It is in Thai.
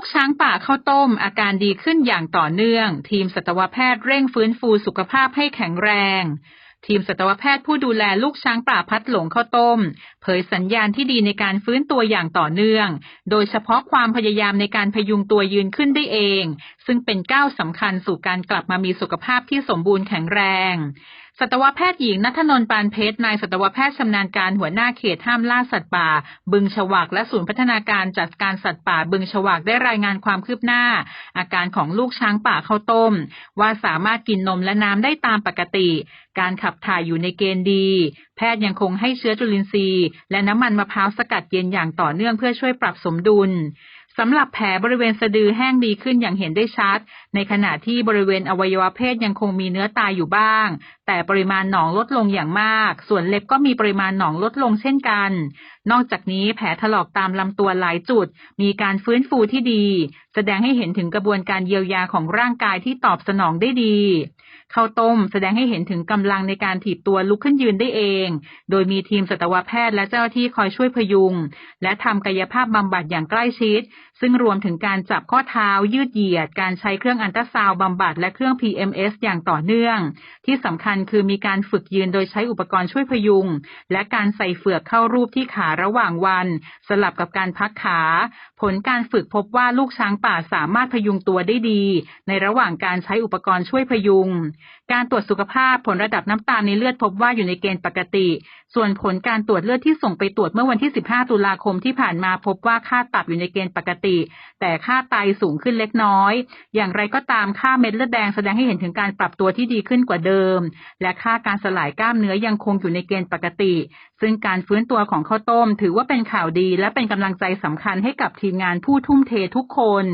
กช้างป่าเข้าต้ม อาการดีขึ้นอย่างต่อเนื่อง ทีมสัตวแพทย์เร่งฟื้นฟูสุขภาพให้แข็งแรง ทีมสัตวแพทย์ผู้ดูแลลูกช้างป่าพัดหลงข้าวต้ม เผยสัญญาณที่ดีในการฟื้นตัวอย่างต่อเนื่อง โดยเฉพาะความพยายามในการพยุงตัวยืนขึ้นได้เอง ซึ่งเป็นก้าวสำคัญสู่การกลับมามีสุขภาพที่สมบูรณ์แข็งแรง สัตวแพทย์หญิงนัทนนท์ปานเพชรนายสัตวแพทย์ชำนาญการหัวหน้าเขตห้ามล่าสัตว์ป่า บึงฉวากและศูนย์พัฒนาการจัดการสัตว์ป่า บึงฉวากได้รายงานความคืบหน้า อาการของลูกช้างป่าข้าวต้ม ว่าสามารถกินนมและน้ำได้ตามปกติ การขับถ่ายอยู่ในเกณฑ์ดี แพทย์ยังคงให้เชื้อจุลินทรีย์ และน้ำมันมะพร้าวสกัดเย็นอย่างต่อเนื่องเพื่อช่วยปรับสมดุล สำหรับแผลบริเวณสะดือแห้งดีขึ้นอย่างเห็นได้ชัด ในขณะที่บริเวณอวัยวะเพศยังคงมีเนื้อตายอยู่บ้าง แต่ปริมาณหนองลดลงอย่างมาก ส่วนเล็บก็มีปริมาณหนองลดลงเช่นกัน นอกจากนี้แผลถลอกตามลำตัวหลายจุด มีการฟื้นฟูที่ดีแสดงให้เห็นถึงกระบวนการเยียวยาของร่างกายที่ตอบสนองได้ดีข้าวต้มแสดงให้เห็นถึงกำลังในการถีบตัวลุกขึ้นยืนได้เอง โดยมีทีมสัตวแพทย์และเจ้าหน้าที่คอยช่วยพยุง และทำกายภาพบำบัดอย่างใกล้ชิด ซึ่งรวมถึงการจับข้อเท้ายืดเหยียด การใช้เครื่องอันตราซาวบำบัดและเครื่อง PMS อย่างต่อเนื่อง ที่สำคัญคือมีการฝึกยืนโดยใช้อุปกรณ์ช่วยพยุง และการใส่เฟือกเข้ารูปที่ขาระหว่างวัน สลับกับการพักขา ผลการฝึกพบว่าลูกช้างป่าสามารถพยุงตัวได้ดี ในระหว่างการใช้อุปกรณ์ช่วยพยุง การตรวจสุขภาพผลระดับน้ำตาลในเลือดพบว่าอยู่ในเกณฑ์ปกติ ส่วนผลการตรวจเลือดที่ส่งไปตรวจเมื่อวันที่ 15 ตุลาคมที่ผ่านมาพบว่าค่าตับอยู่ในเกณฑ์ปกติ แต่ค่าไตสูงขึ้นเล็กน้อย อย่างไรก็ตามค่าเม็ดเลือดแดงแสดงให้เห็นถึงการปรับตัวที่ดีขึ้นกว่าเดิม และค่าการสลายกล้ามเนื้อยังคงอยู่ในเกณฑ์ปกติ ซึ่งการฟื้นตัวของข้าวต้ม ถือว่าเป็นข่าวดีและเป็นกำลังใจสำคัญให้กับทีมงานผู้ทุ่มเททุกคน